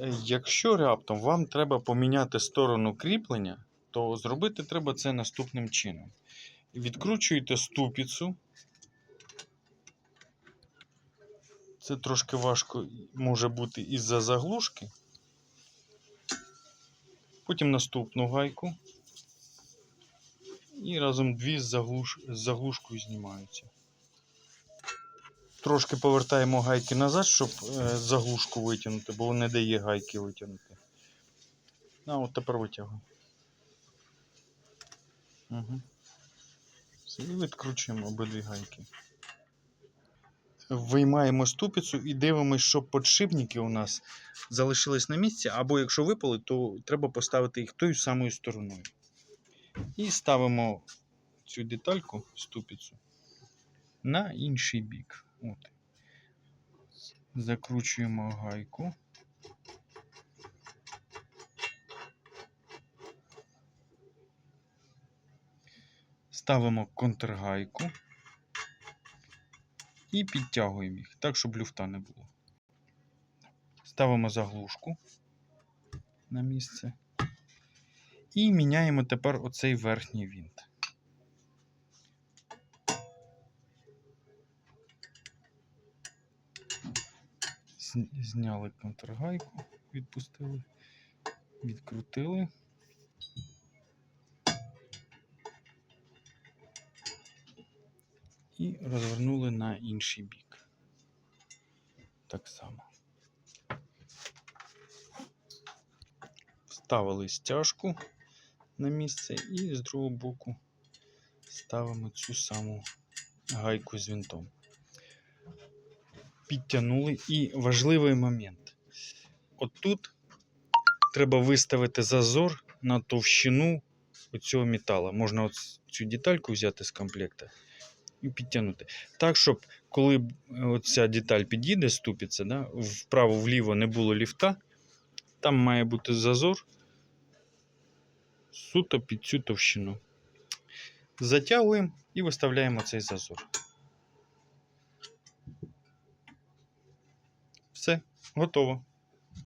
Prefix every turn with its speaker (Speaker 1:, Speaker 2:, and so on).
Speaker 1: Е, Якщо раптом вам треба поміняти сторону кріплення, то зробити треба це наступним чином. Відкручуєте ступицю. Це трошки важко може бути із-за заглушки. Потім наступну гайку. І разом дві з заглушкою знімаються. Трошки повертаємо гайки назад, щоб е, заглушку витягнути, бо не дає гайки витягнути. А, от тепер витягуємо. Угу. І відкручуємо обидві гайки. Виймаємо ступицю і дивимося, щоб подшипники у нас залишились на місці, або якщо випали, то треба поставити їх тою самою стороною. І ставимо цю детальку, ступицю, на інший бік. От. Закручуємо гайку. Ставимо контргайку і підтягуємо їх так, щоб люфта не було. Ставимо заглушку на місце. І міняємо тепер оцей верхній вінт. Зняли контргайку, відпустили, відкрутили. І розвернули на інший бік. Так само. Вставили стяжку на місце і з другого боку ставимо цю саму гайку з винтом. Підтягнули і важливий момент. От тут треба виставити зазор на товщину цього металу. Можна цю детальку взяти з комплекта і підтягнути. Так, щоб коли е, ця деталь підійде, ступиться, да, вправо-вліво не було ліфта, там має бути зазор суто під цю товщину. Затягуємо і виставляємо цей зазор. Все, готово.